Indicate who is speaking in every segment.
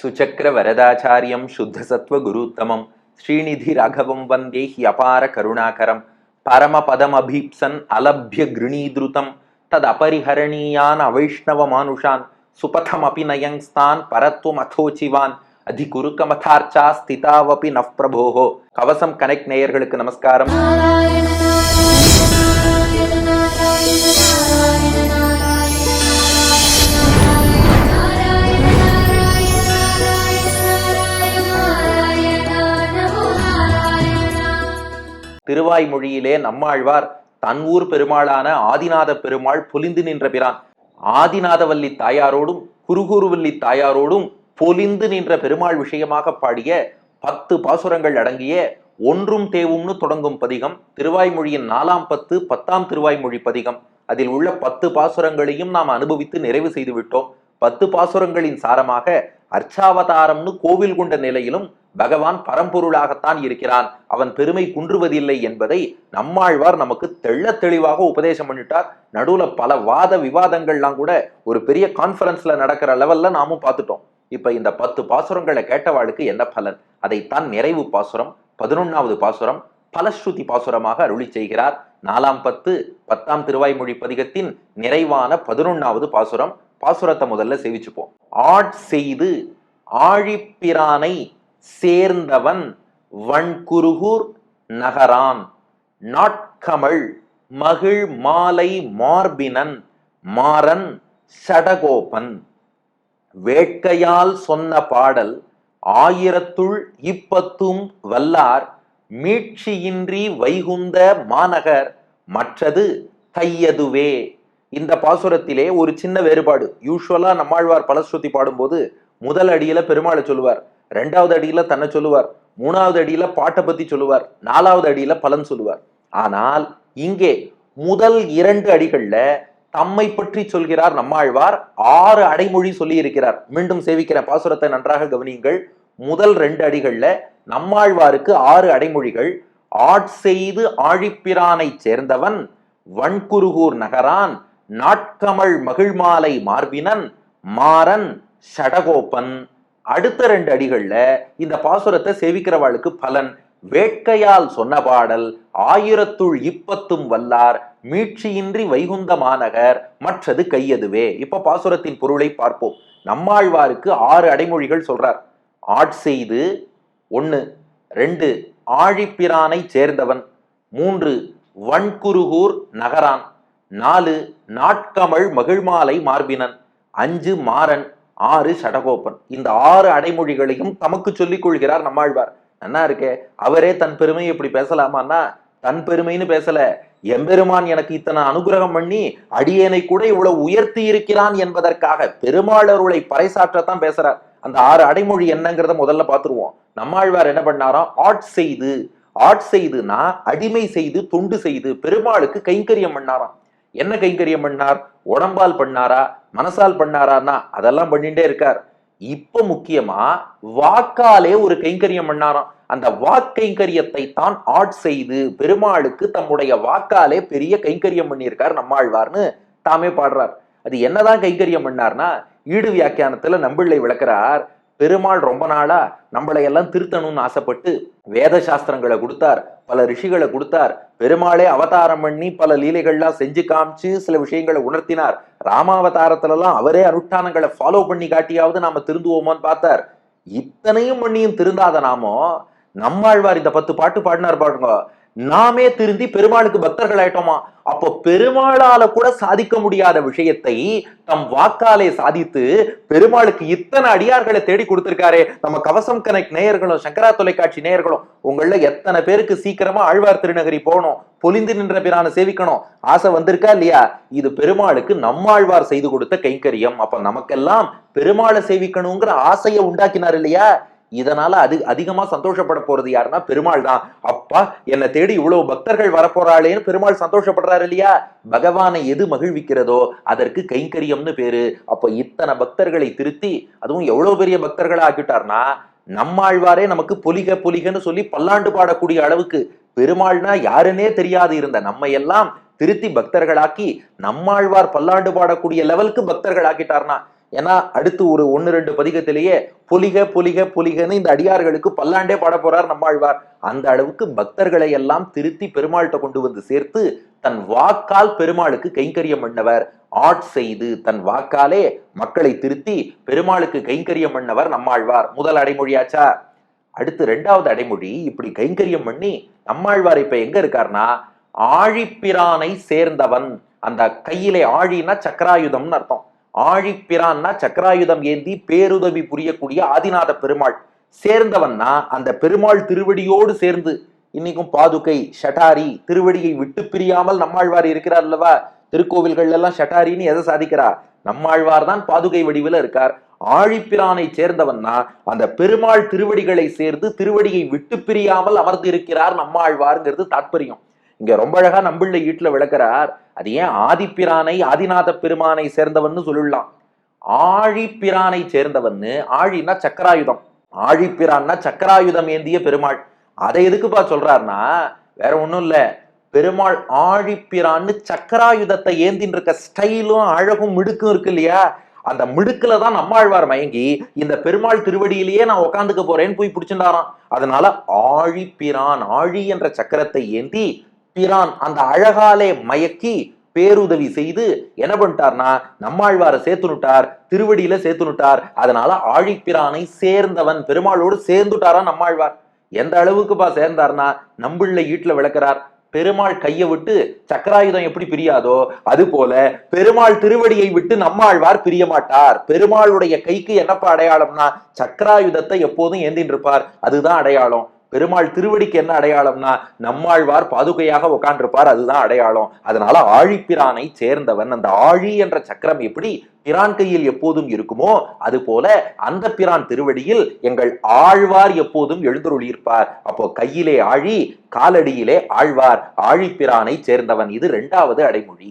Speaker 1: சுச்சக்கர வரதாச்சாரியம் சுத்த சத்வ குருத்தமம் ஸ்ரீநிதி ராகவம் வந்தே ஹி அபார கருணாகரம். பரமபதமபீப்சன் அலப்ய கிருணீதிருதம் தத் அபரிஹரணீயான் அவைஷ்ணவ மானுஷான் சுபதமபி நயங்ஸ்தான் பரத்துவம் அதோச்சிவான் அதிகுருக்கமதார்ச்சா ஸ்திதாவபி நவ் பிரபோஹோ கவசம் கனெக்ட் நேயர்களுக்கு நமஸ்காரம். திருவாய்மொழியிலே நம்மாழ்வார் தன் ஊர் பெருமாளான ஆதிநாத பெருமாள் பொலிந்து நின்ற பிரான். ஆதிநாதவல்லி தாயாரோடும் குருகுருவல்லி தாயாரோடும் பொலிந்து நின்ற பெருமாள் விஷயமாக பாடிய பத்து பாசுரங்கள் அடங்கிய ஒன்றும் தேவும்னு தொடங்கும் பதிகம் திருவாய்மொழியின் நாலாம் பத்து பத்தாம் திருவாய்மொழி பதிகம். அதில் உள்ள பத்து பாசுரங்களையும் நாம் அனுபவித்து நிறைவு செய்து விட்டோம் பத்து பாசுரங்களின் சாரமாக அர்ச்சாவதாரம்னு கோவில் கொண்ட நிலையிலும் பகவான் பரம்பொருளாகத்தான் இருக்கிறான் அவன் பெருமை குன்றுவதில்லை என்பதை நம்மாழ்வார் நமக்கு தெள்ள தெளிவாக உபதேசம் பண்ணிட்டார். நடுவுல பல வாத விவாதங்கள்லாம் கூட ஒரு பெரிய கான்ஃபரன்ஸ்ல நடக்கிற லெவல்ல நாமும் பார்த்துட்டோம். இப்ப இந்த பத்து பாசுரங்களை கேட்டவாளுக்கு என்ன பலன்? அதைத்தான் நிறைவு பாசுரம் பதினொன்னாவது பாசுரம் பலஸ்ருதி பாசுரமாக அருளி செய்கிறார். நாலாம் பத்து பத்தாம் திருவாய்மொழி பதிகத்தின் நிறைவான பதினொன்னாவது பாசுரம் பாசுரத்தை முதல்ல சேவிச்சுப்போம். ஆட் செய்து ஆழிப்பிரானை சேர்ந்தவன் வன்குருகூர் நகரான். நாட்கமள் மகிழ் மாலை மார்பினன் மாறன் சடகோபன். வேட்கையால் சொன்ன பாடல் ஆயிரத்துள் இப்பத்தும் வல்லார் மீட்சியின்றி வைகுந்த மாநகர் மற்றது கையதுவே இந்த பாசுரத்திலே ஒரு சின்ன வேறுபாடு. யூஸ்வலா நம்மாழ்வார் பலஸ்ருதி பாடும்போது முதல் அடியில பெருமாளை சொல்லுவார். ரெண்டாவது அடியில தன்னை சொல்லுவார். மூணாவது அடியில பாட்டை பத்தி சொல்லுவார். நாலாவது அடியில பலன் சொல்லுவார். ஆனால் இங்கே முதல் இரண்டு அடிகள்ல தம்மை பற்றி சொல்கிறார் நம்மாழ்வார். ஆறு அடைமொழி சொல்லி இருக்கிறார் மீண்டும் சேவிக்கிற பாசுரத்தை நன்றாக கவனியுங்கள். முதல் ரெண்டு அடிகள்ல நம்மாழ்வாருக்கு ஆறு அடைமொழிகள். ஆட்செய்து ஆழிப்பிரானை சேர்ந்தவன் வன்குருகூர் நகரான். நாட்கமள் மகிழ்மாலை மார்பினன் மாறன் ஷடகோப்பன். அடுத்த ரெண்டு அடிகள்ல இந்த பாசுரத்தை சேவிக்கிறவாளுக்கு பலன். வேட்கையால் சொன்ன பாடல் ஆயிரத்துள் இப்பத்தும் வல்லார் மீட்சியின்றி வைகுந்த மாநகர் மற்றது கையதுவே. இப்ப பாசுரத்தின் பொருளை பார்ப்போம். நம்மாழ்வாருக்கு ஆறு அடைமொழிகள் சொல்றார். ஆட்செய்து ஒன்று ரெண்டு ஆழிப்பிரானை சேர்ந்தவன். மூன்று வன்குருகூர் நகரான். நாலு நாட்கமழ் மகிழ்மாலை மார்பினன் அஞ்சு மாறன் ஆறு சடகோபன் இந்த ஆறு அடைமொழிகளையும் தமக்கு சொல்லிக் கொள்கிறார் நம்மாழ்வார். என்ன இருக்கே அவரே தன் பெருமையை இப்படி பேசலாமான்னா? தன் பெருமைன்னு பேசல. எம்பெருமான் எனக்கு இத்தனை அனுகிரகம் பண்ணி அடியேனை கூட இவ்வளவு உயர்த்தி இருக்கிறான் என்பதற்காக பெருமாளருளை பறைசாற்றத்தான் பேசுறார். அந்த ஆறு அடைமொழி என்னங்கிறத முதல்ல பார்த்துருவோம். நம்மாழ்வார் என்ன பண்ணாராம் ஆட் செய்து ஆட் செய்துனா அடிமை செய்து தொண்டு செய்து பெருமாளுக்கு கைங்கரியம் பண்ணாராம். என்ன கைங்கரியம் பண்ணார்? உடம்பால் பண்ணாரா? மனசால் பண்ணாரான்னா அதெல்லாம் பண்ணிட்டே இருக்கார். இப்ப முக்கியமா வாக்காலே ஒரு கைங்கரியம் பண்ணாராம். அந்த வாக்கைங்கரியத்தை தான் ஆட் செய்து பெருமாளுக்கு தம்முடைய வாக்காலே பெரிய கைங்கரியம் பண்ணியிருக்கார் நம்மாழ்வார்னு தாமே பாடுறார். அது என்னதான் கைங்கரியம் பண்ணார்னா ஈடு வியாக்கியானத்துல நம்பிள்ளை விளக்குறார் பெருமாள் ரொம்ப நாளா நம்மளை எல்லாம் திருத்தணும்னு ஆசைப்பட்டு வேத சாஸ்திரங்களை கொடுத்தார் பல ரிஷிகளை கொடுத்தார் பெருமாளே அவதாரம் பண்ணி பல லீலைகள்லாம் செஞ்சு காமிச்சு சில விஷயங்களை உணர்த்தினார். ராமாவதாரத்துலலாம் அவரே அனுஷ்டானங்களை ஃபாலோ பண்ணி காட்டியாவது நாம திருந்துவோமோன்னு பார்த்தார். இத்தனையும் பண்ணியும் திருந்தாத நாமோ நம்மாழ்வார் இந்த பத்து பாட்டு பாடினார் பாருங்க. நாமே திருந்தி பெருமாளுக்கு பக்தர்கள் ஆயிட்டோமா அப்போ பெருமாளால கூட சாதிக்க முடியாத விஷயத்தை தம் வாக்காலே சாதித்து பெருமாளுக்கு இத்தனை அடியார்களை தேடி கொடுத்திருக்காரு. நம்ம கவசம் கனெக்ட் நேயர்களும் சங்கரா தொலைக்காட்சி நேயர்களும் உங்கள எத்தனை பேருக்கு சீக்கிரமா ஆழ்வார் திருநகரி போகணும் பொலிந்து நின்ற பிரான சேவிக்கணும் ஆசை வந்திருக்கா இல்லையா? இது பெருமாளுக்கு நம்மாழ்வார் செய்து கொடுத்த கைங்கரியம். அப்ப நமக்கெல்லாம் பெருமாளை சேவிக்கணுங்கிற ஆசையை உண்டாக்கினார் இல்லையா? இதனால அது அதிகமா சந்தோஷப்பட போறது யாருன்னா பெருமாள் தான். அப்பா என்னை தேடி இவ்வளவு பக்தர்கள் வரப்போறாளேன்னு பெருமாள் சந்தோஷப்படுறாரு இல்லையா? பகவானை எது மகிழ்விக்கிறதோ அதற்கு கைங்கரியம்னு பேரு. அப்ப இத்தனை பக்தர்களை திருத்தி அதுவும் எவ்வளவு பெரிய பக்தர்களை ஆக்கிட்டார்னா நம்மாழ்வாரே நமக்கு பொலிக பொலிகன்னு சொல்லி பல்லாண்டு பாடக்கூடிய அளவுக்கு பெருமாள்னா யாருன்னே தெரியாது இருந்த நம்ம எல்லாம் திருத்தி பக்தர்களாக்கி நம்மாழ்வார் பல்லாண்டு பாடக்கூடிய லெவலுக்கு பக்தர்கள் ஆக்கிட்டார்னா ஏன்னா அடுத்து ஒரு ஒன்னு ரெண்டு பதிகத்திலேயே பொலிக பொலிக பொலிகன்னு இந்த அடியார்களுக்கு பல்லாண்டே பாட போறார் நம்மாழ்வார். அந்த அளவுக்கு பக்தர்களை எல்லாம் திருத்தி பெருமாள்கிட்ட கொண்டு வந்து சேர்த்து தன் வாக்கால் பெருமாளுக்கு கைங்கரியம் பண்ணவர். ஆட் செய்து தன் வாக்காலே மக்களை திருத்தி பெருமாளுக்கு கைங்கரியம் பண்ணவர் நம்மாழ்வார். முதல் அடைமொழியாச்சா அடுத்து ரெண்டாவது அடைமொழி இப்படி கைங்கரியம் பண்ணி நம்மாழ்வார் இப்ப எங்க இருக்காருன்னா ஆழிப்பிரானை சேர்ந்தவன். அந்த கையிலே ஆழினா சக்கராயுதம்னு அர்த்தம். ஆழிப்பிரான்னா சக்கராயுதம் ஏந்தி பேருதவி புரியக்கூடிய ஆதிநாத பெருமாள். சேர்ந்தவன்னா அந்த பெருமாள் திருவடியோடு சேர்ந்து இன்னைக்கும் பாதுகை ஷட்டாரி திருவடியை விட்டு பிரியாமல் நம்மாழ்வார் இருக்கிறார் அல்லவா? திருக்கோவில்கள் எல்லாம் ஷட்டாரின்னு எதை சாதிக்கிறார் நம்மாழ்வார் தான் பாதுகை வடிவில் இருக்கார். ஆழிப்பிரானை சேர்ந்தவன்னா அந்த பெருமாள் திருவடிகளை சேர்ந்து திருவடியை விட்டு பிரியாமல் அமர்ந்து இருக்கிறார் நம்மாழ்வார்ங்கிறது தாற்பயம் இங்க ரொம்ப அழகா நம்பிள்ளை ஈட்டுல விளக்குறார். அது ஏன் ஆதிப்பிரானை ஆதிநாத பெருமானை சேர்ந்தவன் சொல்லலாம் ஆழிப்பிரானை சேர்ந்தவன் ஆழின்னா சக்கராயுதம். ஆழிப்பிரான்னா சக்கராயுதம் ஏந்திய பெருமாள். அதை எதுக்குப்பா சொல்றாருன்னா வேற ஒண்ணும் இல்ல. பெருமாள் ஆழிப்பிரான்னு சக்கராயுதத்தை ஏந்தின்னு இருக்க ஸ்டைலும் அழகும் மிடுக்கும் இருக்கு இல்லையா? அந்த மிடுக்குல தான் நம்மாழ்வார் மயங்கி இந்த பெருமாள் திருவடியிலேயே நான் உட்காந்துக்க போறேன்னு போய் பிடிச்சிருந்தாராம். அதனால ஆழிப்பிரான் ஆழி என்ற சக்கரத்தை ஏந்தி பிரான் அந்த அழகாலே மயக்கி பேருதவி செய்து என்ன பண்ணிட்டார்னா நம்மாழ்வாரை சேர்த்துனுட்டார் திருவடியில சேர்த்துனுட்டார் அதனால ஆழிப்பிரானை சேர்ந்தவன் பெருமாளோடு சேர்ந்துட்டாரா நம்மாழ்வார். எந்த அளவுக்குப்பா சேர்ந்தார்னா நம்பிள்ளை ஈட்டுல விளக்குறார். பெருமாள் கையை விட்டு சக்கராயுதம் எப்படி பிரியாதோ அது போல பெருமாள் திருவடியை விட்டு நம்மாழ்வார் பிரிய மாட்டார். பெருமாளுடைய கைக்கு என்னப்பா அடையாளம்னா சக்கராயுதத்தை எப்போதும் ஏந்தின்னு இருப்பார் அதுதான் அடையாளம். பெருமாள் திருவடிக்கு என்ன அடையாளம்னா நம்மாழ்வார் பாதுகையாக உட்காண்டிருப்பார் அதுதான் அடையாளம். அதனால ஆழிப்பிரானை சேர்ந்தவன் அந்த ஆழி என்ற சக்கரம் எப்படி பிரான் கையில் எப்போதும் இருக்குமோ அது போல அந்த பிரான் திருவடியில் எங்கள் ஆழ்வார் எப்போதும் எழுந்தருளியிருப்பார். அப்போ கையிலே ஆழி காலடியிலே ஆழ்வார் ஆழிப்பிரானை சேர்ந்தவன். இது ரெண்டாவது அடைமொழி.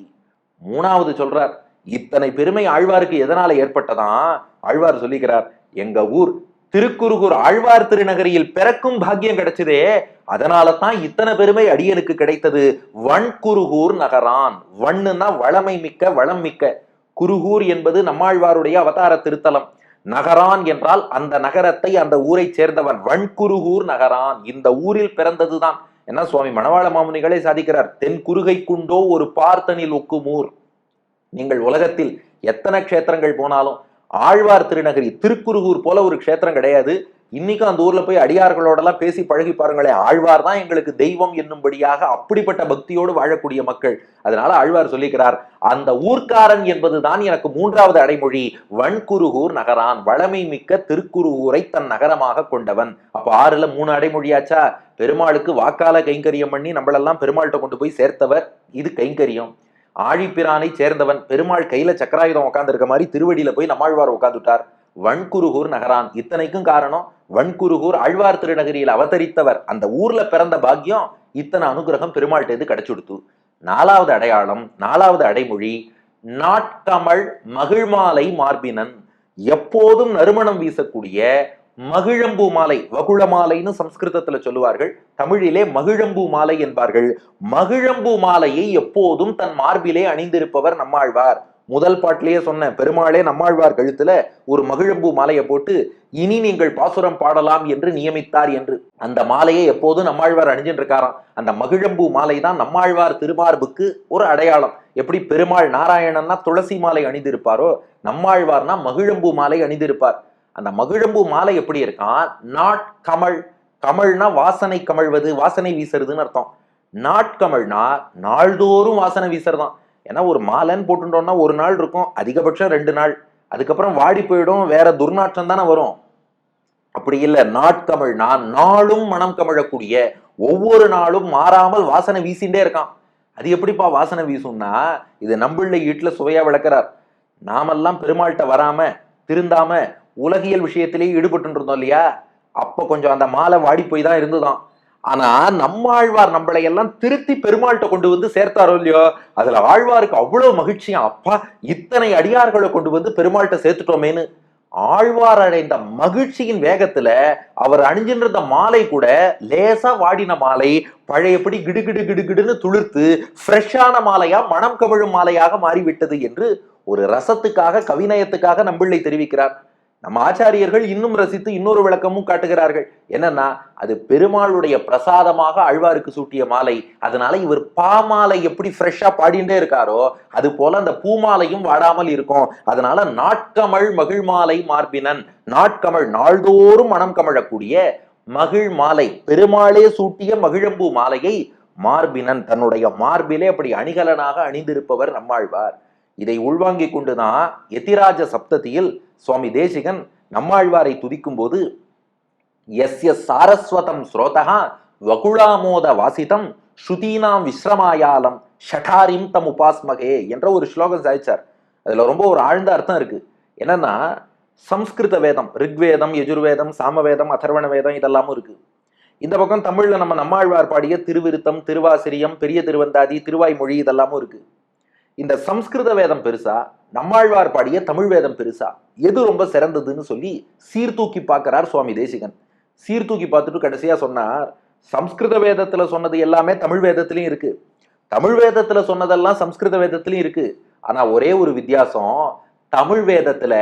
Speaker 1: மூணாவது சொல்றார் இத்தனை பெருமை ஆழ்வாருக்கு எதனால ஏற்பட்டதான் ஆழ்வார் சொல்லிக்கிறார் எங்க ஊர் திருக்குறுகூர் ஆழ்வார் திருநகரியில் பிறக்கும் பாக்கியம் கிடைச்சதே அதனால தான் இத்தனை பெருமை அடியனுக்கு கிடைத்தது. வன்குருகூர் நகரான். வண்ணுன்னா வளமை மிக்க வளம் மிக்க. குருகூர் என்பது நம்மாழ்வாருடைய அவதார திருத்தலம். நகரான் என்றால் அந்த நகரத்தை அந்த ஊரை சேர்ந்தவன் வன்குருகூர் நகரான். இந்த ஊரில் பிறந்ததுதான். என்ன சுவாமி மணவாள மாமுனிகளே சாதிக்கிறார் தென் குறுகை குண்டோ ஒரு பார்த்தனில் ஒக்குமூர் நீங்கள் உலகத்தில் எத்தனை க்ஷேத்திரங்கள் போனாலும் ஆழ்வார் திருநகரி திருக்குறுகூர் போல ஒரு க்ஷேத்திரம் கிடையாது. இன்னைக்கும் அந்த ஊர்ல போய் அடியார்களோடலாம் பேசி பழகி பாருங்களேன் ஆழ்வார் தான் எங்களுக்கு தெய்வம் என்னும்படியாக அப்படிப்பட்ட பக்தியோடு வாழக்கூடிய மக்கள். அதனால ஆழ்வார் சொல்லிக்கிறார் அந்த ஊர்க்காரன் என்பதுதான் எனக்கு மூன்றாவது அடைமொழி. வன்குருகூர் நகரான் வளமை மிக்க திருக்குருகூரை தன் நகரமாக கொண்டவன். அப்ப ஆறுல மூணு அடைமொழியாச்சா? பெருமாளுக்கு வாக்கால கைங்கரியம் பண்ணி நம்மளெல்லாம் பெருமாள்கிட்ட கொண்டு போய் சேர்த்தவர் இது கைங்கரியம். ஆழிப்பிரானை சேர்ந்தவன் பெருமாள் கையில சக்கராயுதம் உட்காந்துருக்க மாதிரி திருவடியில போய் நம்மாழ்வார் உட்காந்துட்டார் வன்குருகூர் நகரான். இத்தனைக்கும் காரணம் வன்குருகூர் ஆழ்வார் திருநகரியில் அவதரித்தவர். அந்த ஊர்ல பிறந்த பாக்கியம் இத்தனை அனுகிரகம் பெருமாள்கிட்ட கிடைச்சுடுத்து. நாலாவது அடையாளம் நாலாவது அடைமொழி நாட்கமள் மகிழ்மாலை மார்பினன். எப்போதும் நறுமணம் வீசக்கூடிய மகிழம்பூ மாலை வகுள மாலைன்னு சம்ஸ்கிருதத்துல சொல்லுவார்கள். தமிழிலே மகிழம்பூ மாலை என்பார்கள். மகிழம்பூ மாலையை எப்போதும் தன் மார்பிலே அணிந்திருப்பவர் நம்மாழ்வார். முதல் பாட்டிலேயே சொன்ன பெருமாளே நம்மாழ்வார் கழுத்துல ஒரு மகிழம்பூ மாலையை போட்டு இனி நீங்கள் பாசுரம் பாடலாம் என்று நியமித்தார் என்று. அந்த மாலையை எப்போதும் நம்மாழ்வார் அணிஞ்சுட்டு இருக்காராம் அந்த மகிழம்பூ மாலை தான் நம்மாழ்வார் திருமார்புக்கு ஒரு அடையாளம். எப்படி பெருமாள் நாராயணன்னா துளசி மாலை அணிந்திருப்பாரோ நம்மாழ்வார்னா மகிழம்பூ மாலை அணிந்திருப்பார். அந்த மகிழம்பூ மாலை எப்படி இருக்கான் நாட் கமழ் வாசனை கமழ்வது வாசனை வீசுறதுன்னு அர்த்தம். நாட்கமழ்னா நாள்தோறும் வாசனை வீசுறதான் ஏன்னா ஒரு மாலைன்னு போட்டுட்டோம்னா ஒரு நாள் இருக்கும் அதிகபட்சம் ரெண்டு நாள். அதுக்கப்புறம் வாடி போயிடும் வேற துர்நாற்றம் தானே வரும். அப்படி இல்லை. நாட்கமழ்னா நாளும் மனம் கமழக்கூடிய ஒவ்வொரு நாளும் மாறாமல் வாசனை வீசிண்டே இருக்கான். அது எப்படிப்பா வாசனை வீசும்னா இது நம்பிள்ளை வீட்டில் சுவையா விளக்குறார். நாமெல்லாம் பெருமாள்கிட்ட வராம திருந்தாம உலகியல் விஷயத்திலேயே ஈடுபட்டு இருந்தோம் இல்லையா? அப்ப கொஞ்சம் அந்த மாலை வாடி போய் தான் இருந்துதான். ஆனா நம்மாழ்வார் நம்மளை எல்லாம் திருத்தி பெருமாள்கிட்ட கொண்டு வந்து சேர்த்தாரோ இல்லையோ? அதுல ஆழ்வாருக்கு அவ்வளவு மகிழ்ச்சியா அப்பா இத்தனை அடியார்களை கொண்டு வந்து பெருமாள்கிட்ட சேர்த்துட்டோமேன்னு. ஆழ்வார் அடைந்த மகிழ்ச்சியின் வேகத்துல அவர் அணிஞ்சின்ற மாலை கூட லேசா வாடின மாலை பழையபடி கிடுகிடு கிடுகிடுன்னு துளிர்த்து ஃப்ரெஷ்ஷான மாலையா மனம் கவிழும் மாலையாக மாறிவிட்டது என்று ஒரு ரசத்துக்காக கவிநயத்துக்காக நம்பிள்ளை தெரிவிக்கிறார். நம்ம ஆச்சாரியர்கள் இன்னும் ரசித்து இன்னொரு விளக்கமும் காட்டுகிறார்கள். என்னன்னா அது பெருமாளுடைய பிரசாதமாக அழ்வாருக்கு சூட்டிய மாலை. அதனால இவர் பாமாலை எப்படி ஃப்ரெஷ்ஷா பாடிண்டே இருக்காரோ அது போல அந்த பூமாலையும் வாடாமல் இருக்கும். அதனால நாட்கமழ் மகிழ் மாலை மார்பினன் நாட்கமழ் நாள்தோறும் மனம் கமழக்கூடிய மகிழ் மாலை பெருமாளே சூட்டிய மகிழம்பூ மாலையை மார்பினன் தன்னுடைய மார்பிலே அப்படி அணிகலனாக அணிந்திருப்பவர் நம்மாழ்வார். இதை உள்வாங்கிக் கொண்டுதான் எதிராஜ சப்ததியில் சுவாமி தேசிகன் நம்மாழ்வாரை துதிக்கும் போது எஸ்ய சாரஸ்வதம் ஸ்ரோதகா வகுளாமோத வாசிதம் ஸ்ருதீனாம் விஸ்ரமாயாலம் ஷடாரிம் தம் உபாஸ்மகே என்ற ஒரு ஸ்லோகம் சாதிச்சார். அதுல ரொம்ப ஒரு ஆழ்ந்த அர்த்தம் இருக்கு. என்னன்னா சம்ஸ்கிருத வேதம் ரிக்வேதம் யஜுர்வேதம் சாமவேதம் அதர்வண வேதம் இதெல்லாமும் இருக்கு. இந்த பக்கம் தமிழ்ல நம்ம நம்மாழ்வார் பாடிய திருவிருத்தம் திருவாசிரியம் பெரிய திருவந்தாதி திருவாய்மொழி இதெல்லாமும் இருக்கு. இந்த சம்ஸ்கிருத வேதம் பெருசா? நம்மாழ்வார் பாடிய தமிழ் வேதம் பெருசா? எது ரொம்ப சிறந்ததுன்னு சொல்லி சீர்தூக்கி பார்க்கிறார் சுவாமி தேசிகன். சீர்தூக்கி பார்த்துட்டு கடைசியா சொன்னார் சம்ஸ்கிருத வேதத்துல சொன்னது எல்லாமே தமிழ் வேதத்திலையும் இருக்கு. தமிழ் வேதத்துல சொன்னதெல்லாம் சம்ஸ்கிருத வேதத்திலையும் இருக்கு. ஆனா ஒரே ஒரு வித்தியாசம் தமிழ் வேதத்துல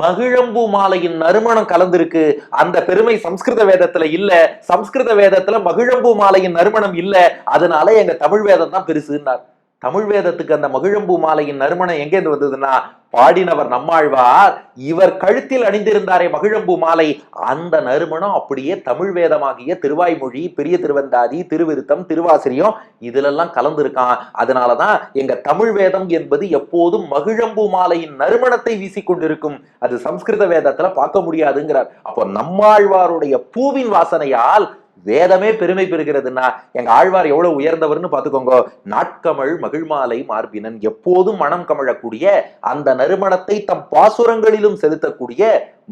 Speaker 1: மகிழம்பூ மாலையின் நறுமணம் கலந்திருக்கு. அந்த பெருமை சம்ஸ்கிருத வேதத்துல இல்ல. சம்ஸ்கிருத வேதத்துல மகிழம்பூ மாலையின் நறுமணம் இல்ல. அதனால எங்க தமிழ் வேதம் தான் பெருசுன்னார். தமிழ் வேதத்துக்கு அந்த மகிழம்பூ மாலையின் நறுமணம் எங்கேருந்து வந்ததுன்னா பாடினவர் நம்மாழ்வார். இவர் கழுத்தில் அணிந்திருந்தாரே மகிழம்பூ மாலை. அந்த நறுமணம் அப்படியே தமிழ் வேதமாகிய திருவாய்மொழி பெரிய திருவந்தாதி திருவிருத்தம் திருவாசிரியம் இதுலெல்லாம் கலந்திருக்கான். அதனாலதான் எங்க தமிழ் வேதம் என்பது எப்போதும் மகிழம்பூ மாலையின் நறுமணத்தை வீசிக்கொண்டிருக்கும். அது சம்ஸ்கிருத வேதத்துல பார்க்க முடியாதுங்கிறார். அப்போ நம்மாழ்வாருடைய பூவின் வாசனையால் வேதமே பெருமை பெறுகிறதுன்னா எங்க ஆழ்வார் எவ்வளவு உயர்ந்தவர்னு பாத்துக்கோங்க நாட்கமழ் மகிழ்மாலை மார்பினன் எப்போதும் மனம் கமழக்கூடிய அந்த நறுமணத்தை தம் பாசுரங்களிலும் செலுத்தக்கூடிய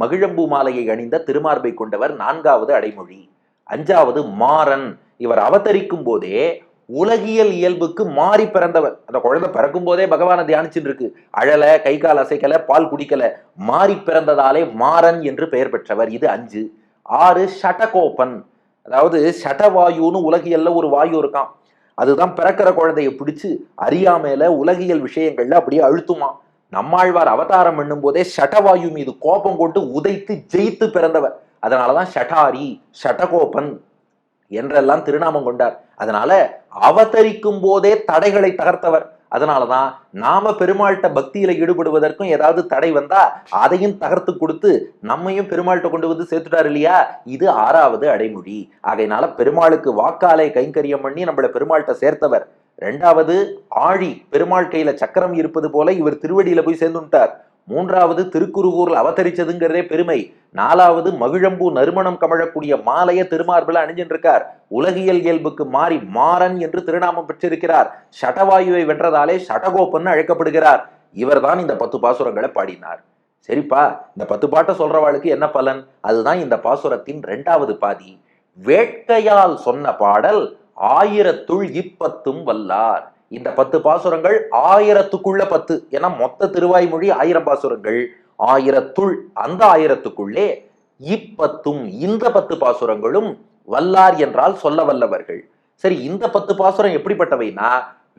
Speaker 1: மகிழம்பூ மாலையை அணிந்த திருமார்பை கொண்டவர் நான்காவது அடைமொழி. அஞ்சாவது மாறன். இவர் அவதரிக்கும் போதே உலகியல் இயல்புக்கு மாறி பிறந்தவர். அந்த குழந்தை பிறக்கும் போதே பகவானை தியானிச்சுட்டு இருக்கு. அழல கை கால் அசைக்கல பால் குடிக்கல. மாறி பிறந்ததாலே மாறன் என்று பெயர் பெற்றவர். இது அஞ்சு. ஆறு ஷடகோபன் அதாவது சடவாயுன்னு உலகியல்ல ஒரு வாயு இருக்கான் அதுதான் பிறக்கிற குழந்தைய பிடிச்சு அறியாமையில உலகியல் விஷயங்கள்ல அப்படியே அழுத்துமா. நம்மாழ்வார் அவதாரம் பண்ணும் போதே ஷடவாயு மீது கோபம் கொண்டு உதைத்து ஜெயித்து பிறந்தவர். அதனாலதான் ஷடாரி ஷடகோபன் என்றெல்லாம் திருநாமம் கொண்டார். அதனால அவதரிக்கும் போதே தடைகளை தகர்த்தவர். அதனால தான் நாம பெருமாள்கிட்ட பக்தியில ஈடுபடுவதற்கும் ஏதாவது தடை வந்தா அதையும் தகர்த்து கொடுத்து நம்மையும் பெருமாள்கிட்ட கொண்டு வந்து சேர்த்துட்டார் இல்லையா? இது ஆறாவது அடைமொழி. ஆகையினால பெருமாளுக்கு வாக்காலை கைங்கரியம் பண்ணி நம்மள பெருமாள்கிட்ட சேர்த்தவர். ரெண்டாவது ஆழி பெருமாள் கையில சக்கரம் இருப்பது போல இவர் திருவடியில போய் சேர்ந்துட்டார். மூன்றாவது திருக்குறுகூரில் அவதரிச்சதுங்கிறதே பெருமை. நாலாவது மகிழம்பூ நறுமணம் கமழக்கூடிய மாலைய திருமார்பில் அணிஞ்சின்றிருக்கார். உலகியல் இயல்புக்கு மாறி மாறன் என்று திருநாமம் பெற்றிருக்கிறார். சடவாயுவை வென்றதாலே சடகோப்பன் அழைக்கப்படுகிறார். இவர்தான் இந்த பத்து பாசுரங்களை பாடினார். சரிப்பா இந்த பத்து பாட்டை சொல்றவாளுக்கு என்ன பலன்? அதுதான் இந்த பாசுரத்தின் இரண்டாவது பாதி. வேட்கையால் சொன்ன பாடல் ஆயிரத்துள் இப்பத்தும் வல்லார். இந்த பத்து பாசுரங்கள் ஆயிரத்துக்குள்ள பத்து. ஏன்னா மொத்த திருவாய்மொழி ஆயிரம் பாசுரங்கள். ஆயிரத்துள் அந்த ஆயிரத்துக்குள்ளே இப்பத்தும் இந்த பத்து பாசுரங்களும் வல்லார் என்றால் சொல்ல வல்லவர்கள். சரி இந்த பத்து பாசுரம் எப்படிப்பட்டவைனா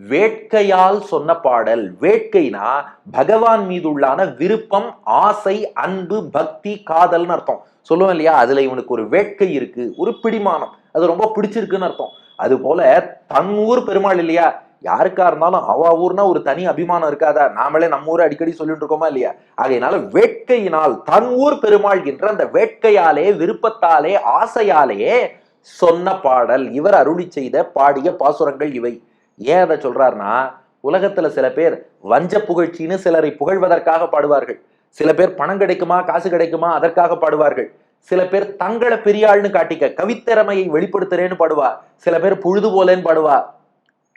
Speaker 1: வேட்கையால் சொன்ன பாடல். வேட்கைனா பகவான் மீது உள்ளான விருப்பம் ஆசை அன்பு பக்தி காதல்னு அர்த்தம். சொல்லுவோம் இல்லையா? அதுல இவனுக்கு ஒரு வேட்கை இருக்கு ஒரு பிடிமானம். அது ரொம்ப பிடிச்சிருக்குன்னு அர்த்தம். அது போல தன் ஊர் பெருமாள் இல்லையா? யாருக்கா இருந்தாலும் அவ ஊர்னா ஒரு தனி அபிமானம் இருக்காதா? நாமளே நம்ம ஊரை அடிக்கடி சொல்லிட்டு இருக்கோமா இல்லையா? ஆகையினால வேட்கையினால் தன் ஊர் பெருமாள் என்ற அந்த வேட்கையாலே விருப்பத்தாலே ஆசையாலே சொன்ன பாடல் இவர் அருளி செய்த பாடிய பாசுரங்கள் இவை. ஏன் அதை சொல்றாருன்னா உலகத்துல சில பேர் வஞ்ச புகழ்ச்சின்னு சிலரை புகழ்வதற்காக பாடுவார்கள். சில பேர் பணம் கிடைக்குமா காசு கிடைக்குமா அதற்காக பாடுவார்கள். சில பேர் தங்களை பெரியாள்னு காட்டிக்க கவித்திறமையை வெளிப்படுத்துறேன்னு பாடுவா. சில பேர் பொழுது போலேன்னு பாடுவா.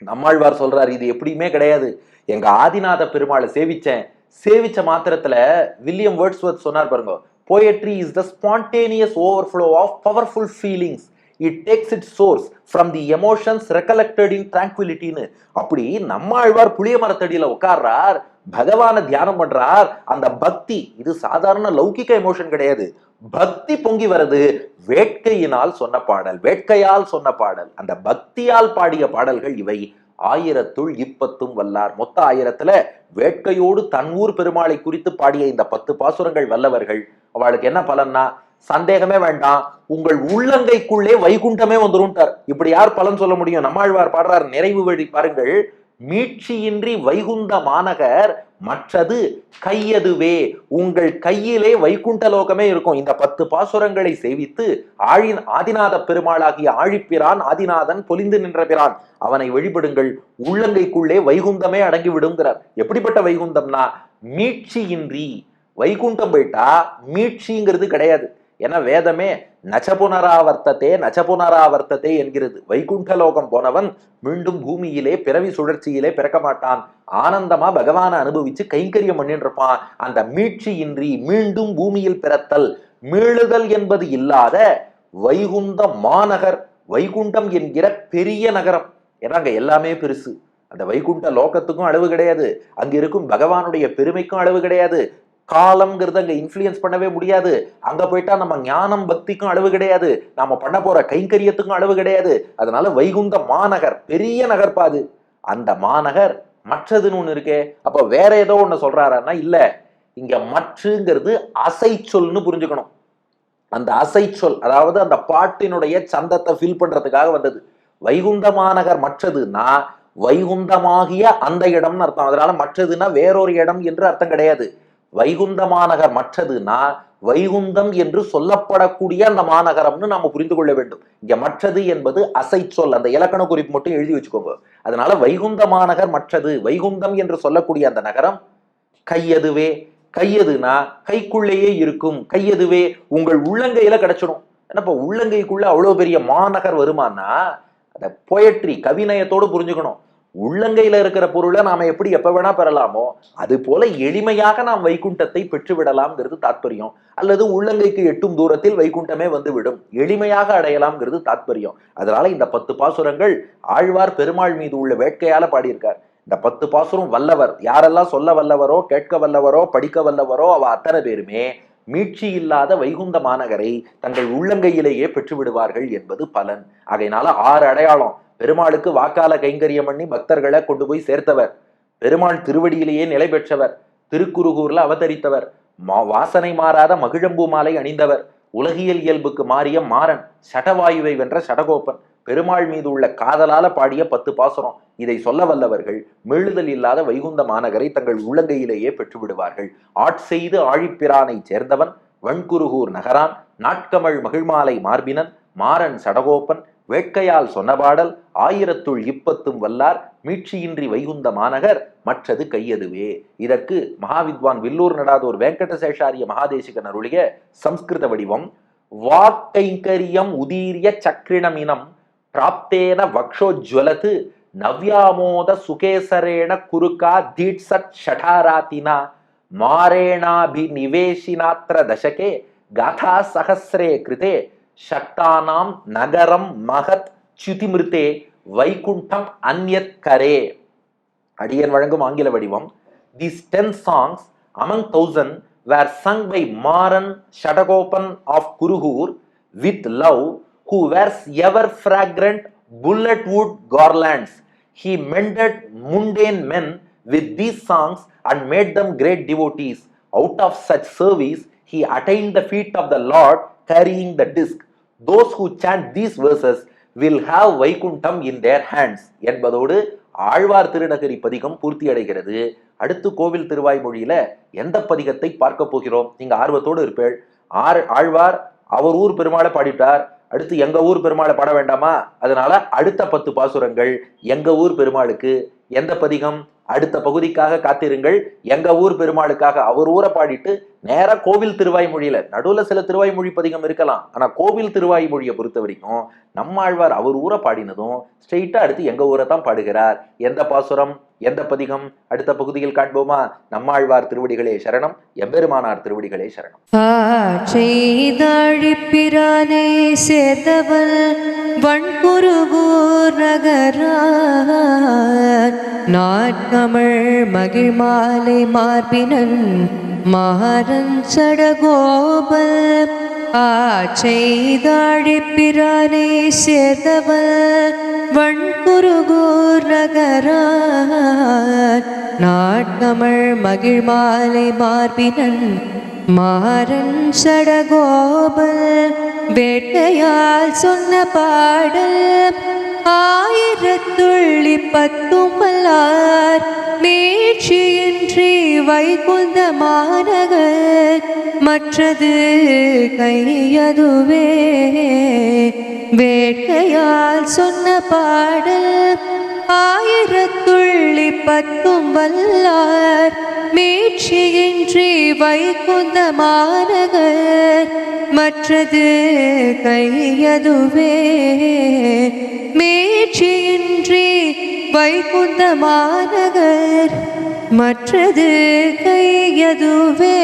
Speaker 1: நம்மாழ்வார் சொல்றாரு இது எப்படியுமே கிடையாது. எங்க ஆதிநாத பெருமாளை சேவிச்சேன். சேவிச்ச மாத்திரத்துல வில்லியம் வேர்ட்ஸ்வர்த் சொன்னார் பாருங்க poetry is the spontaneous overflow of powerful feelings it takes it source from the emotions recollected in டிராங்குவிலிட்டின்னு அப்படி நம்மாழ்வார் புளிய மரத்தடியில உட்கார்றார் பகவானை தியானம் பண்றார் அந்த பக்தி இது சாதாரண லௌகிக எமோஷன் கிடையாது. பக்தி பொங்கி வருது வேட்கையினால் சொன்ன பாடல் வேட்கையால் சொன்ன பாடல். அந்த பக்தியால் பாடிய பாடல்கள் இவை. ஆயிரத்துள் இப்பத்தும் வல்லார். மொத்த ஆயிரத்துல வேட்கையோடு தன் ஊர் பெருமாளை குறித்து பாடிய இந்த பத்து பாசுரங்கள் வல்லவர்கள் அவளுக்கு என்ன பலன்னா சந்தேகமே வேண்டாம் உங்கள் உள்ளங்கைக்குள்ளே வைகுண்டமே வந்துரும்ட்டார். இப்படி யார் பலன் சொல்ல முடியும்? நம்மாழ்வார் பாடுறார் நிறைவு வழி பாருங்கள் மீட்சியின்றி வைகுந்த மாநகர் மற்றது கையதுவே. உங்கள் கையிலே வைகுண்ட லோகமே இருக்கும். இந்த பத்து பாசுரங்களை சேவித்து ஆழின் ஆதிநாத பெருமாளாகிய ஆழிப்பிரான் ஆதிநாதன் பொலிந்து நின்ற பிரான் அவனை வழிபடுங்கள். உள்ளங்கைக்குள்ளே வைகுந்தமே அடங்கி விடுங்கிறார் எப்படிப்பட்ட வைகுந்தம்னா மீட்சியின்றி. வைகுண்டம் போயிட்டா மீட்சிங்கிறது கிடையாது. ஏன்னா வேதமே நச்சபுனராவர்த்தத்தே நச்சபுனராவர்த்தத்தே என்கிறது. வைகுண்ட லோகம் போனவன் மீண்டும் பூமியிலே பிறவி சுழற்சியிலே பிறக்க மாட்டான் ஆனந்தமா பகவானை அனுபவிச்சு கைங்கரியம் பண்ணிட்டு இருப்பான் அந்த மீட்சியின்றி மீண்டும் பூமியில் பிறத்தல் மீளுதல் என்பது இல்லாத வைகுந்த மாநகர் வைகுண்டம் என்கிற பெரிய நகரம். ஏன்னா அங்க எல்லாமே பெருசு. அந்த வைகுண்ட லோகத்துக்கும் அளவு கிடையாது. அங்க இருக்கும் பகவானுடைய பெருமைக்கும் அளவு கிடையாது. காலம்ங்கிறது அங்க இன்ஃப்ளூயன்ஸ் பண்ணவே முடியாது. அங்க போயிட்டா நம்ம ஞானம் பக்திக்கும் அளவு கிடையாது. நாம பண்ண போற கைங்கரியத்துக்கும் அளவு கிடையாது. அதனால வைகுந்த மாநகர் பெரிய நகர் பாது அந்த மாநகர் மற்றதுன்னு ஒண்ணு இருக்கே. அப்ப வேற ஏதோ ஒண்ணு சொல்றாருன்னா இல்ல. இங்க மற்றுங்கிறது அசை சொல்னு புரிஞ்சுக்கணும். அந்த அசை சொல் அதாவது அந்த பாட்டினுடைய சந்தத்தை ஃபில் பண்றதுக்காக வந்தது. வைகுந்த மாநகர் மற்றதுன்னா வைகுந்தமாகிய அந்த இடம்னு அர்த்தம். அதனால மற்றதுன்னா வேறொரு இடம் என்று அர்த்தம் கிடையாது. வைகுந்த மாநகர் மற்றதுன்னா வைகுந்தம் என்று சொல்லப்படக்கூடிய அந்த மாநகரம்னு நாம புரிந்து கொள்ள வேண்டும். இங்க மற்றது என்பது அசை சொல். அந்த இலக்கண குறிப்பு மட்டும் எழுதி வச்சுக்கோங்க. அதனால வைகுந்த மாநகர் மற்றது வைகுந்தம் என்று சொல்லக்கூடிய அந்த நகரம் கையதுவே. கையதுனா கைக்குள்ளேயே இருக்கும். கையதுவே உங்கள் உள்ளங்கையில கிடைச்சிடும். என்னப்பா உள்ளங்கைக்குள்ள அவ்வளவு பெரிய மாநகர் வருமானா அந்த பொயட்ரி கவிநயத்தோடு புரிஞ்சுக்கணும். உள்ளங்கையில இருக்கிற பொருளை நாம எப்படி எப்ப வேணா பெறலாமோ அது போல எளிமையாக நாம் வைகுண்டத்தை பெற்றுவிடலாம்ங்கிறது தாத்பரியம். அல்லது உள்ளங்கைக்கு எட்டும் தூரத்தில் வைகுண்டமே வந்து விடும் எளிமையாக அடையலாம்ங்கிறது தாத்பரியம். அதனால இந்த பத்து பாசுரங்கள் ஆழ்வார் பெருமாள் மீது உள்ள வேட்கையால பாடியிருக்கார். இந்த பத்து பாசுரம் வல்லவர். யாரெல்லாம் சொல்ல வல்லவரோ கேட்க வல்லவரோ படிக்க வல்லவரோ அவ அத்தனை பேருமே மீட்சி இல்லாத வைகுந்த மாநகரை தங்கள் உள்ளங்கையிலேயே பெற்று விடுவார்கள் என்பது பலன். ஆகையினால ஆறு அடையாளம். பெருமாளுக்கு வாக்கால கைங்கரியம் பண்ணி பக்தர்களை கொண்டு போய் சேர்த்தவர். பெருமாள் திருவடியிலேயே நிலை பெற்றவர். திருக்குறுகூர்ல அவதரித்தவர். மா வாசனை மாறாத மகிழம்பூ மாலை அணிந்தவர். உலகியல் இயல்புக்கு மாறிய மாறன் சடவாயுவை வென்ற சடகோப்பன். பெருமாள் மீது உள்ள காதலால பாடிய பத்து பாசுரம். இதை சொல்ல வல்லவர்கள் மெழுதல் இல்லாத வைகுந்த மாநகரை தங்கள் உள்ளங்கையிலேயே பெற்றுவிடுவார்கள். ஆட்செய்து ஆழிப்பிரானை சேர்ந்தவன் வண்குருகூர் நகரான் நாட்கமழ் மகிழ்மாலை மார்பினன் மாறன் சடகோப்பன் வேட்கையால் சொன்ன பாடல் ஆயிரத்துள் இப்பத்தும் வல்லார் மீட்சியின்றி வைகுந்த மாநகர் மற்றது கையதுவே. இதற்கு மகாவித்வான் வில்லூர் நடாதோர் வெங்கடசேஷாரிய மகாதேசிகன் அருளிய சம்ஸ்கிருத வடிவம் வாக்கைங்கரியம் உதீரிய சக்ரிணமினம் பிராப்தேன வக்ஷோஜ்வலது நவ்யாமோத சுகேசரேண குருக்கா தீட்சத் ஷடாராத்தினா மாரேணாபி மாரேணாபிநிவேஷினாத்திர தசகே காதா சகசிரே கிருதே சக்தானாம் நகரம் மகத் சுதிமிருத்தே வைகுண்டம் அந்யத் கரே அடியன் வழங்கும் ஆங்கில வடிவம் these ten songs among thousand were sung by Maran Shatakopan of Kurugur with love who wears ever fragrant bullet wood garlands he mended mundane men with these songs and made them great devotees out of such service he attain the feet of the lord carrying the disc those who chant these verses will have Vaikuntham in their hands என்பதோடு ஆழ்வார் திருநகரி பதிகம் பூர்த்தி அடைகிறது. அடுத்து கோவில் திருவாய்மொழியில எந்த பதிகத்தை பார்க்க போகிறோம்? நீங்க ஆர்வத்தோடு இருப்பேள் ஆர் ஆழ்வார் அவர் ஊர் பெருமாளை பாடிட்டார். அடுத்து எங்க ஊர் பெருமாளை பாட வேண்டாமா? அதனால அடுத்த பத்து பாசுரங்கள் எங்க ஊர் பெருமாளுக்கு எந்த பதிகம்? அடுத்த பகுதிக்காக காத்திருங்கள். எங்க ஊர் பெருமாளுக்காக அவர் ஊரை பாடிட்டு நேராக கோவில் திருவாய்மொழியில. நடுவில் சில திருவாய்மொழி பதிகம் இருக்கலாம். ஆனால் கோவில் திருவாய்மொழியை பொறுத்த வரைக்கும் நம்மாழ்வார் அவர் ஊரை பாடினதும் ஸ்ட்ரெயிட்டா அடுத்து எங்க ஊரை தான் பாடுகிறார். எந்த பாசுரம்? எந்த பதிகம்? அடுத்த பகுதியில் காண்போமா? நம்மாழ்வார் திருவடிகளே சரணம். எம்பெருமானார் திருவடிகளே சரணம்.
Speaker 2: ஆட்செய்தழிப்பிரானே சேர்ந்தவள் வண்குருகூர் நகரார். நாட்கமள் மகிழ்மாலை மார்பினன் மாறன் சடகோபல் ஆச்செய்தாழிப்பிரானே சேர்ந்தவள் வண்குருகூர் நகரான் நாட்கமள் மகிழ் மாலை மார்பினன் மாறன் சடகோபல் வேட்டையால் சொன்ன பாடல் ஆயிரத்துள்ளி பத்துமலார் வல்லார் மீட்சியின்றி வைகுந்த மாநகர் மற்றது கையதுவே. வேட்கையால் சொன்ன பாடல் ஆயிரத்துள்ளி பத்தும் வல்லார் மீட்சியின்றி வைகுந்த மாநகர் மற்றது கையதுவே. மீட்சியின்றி வைகுந்த மாநகர் மற்றது கையதுவே.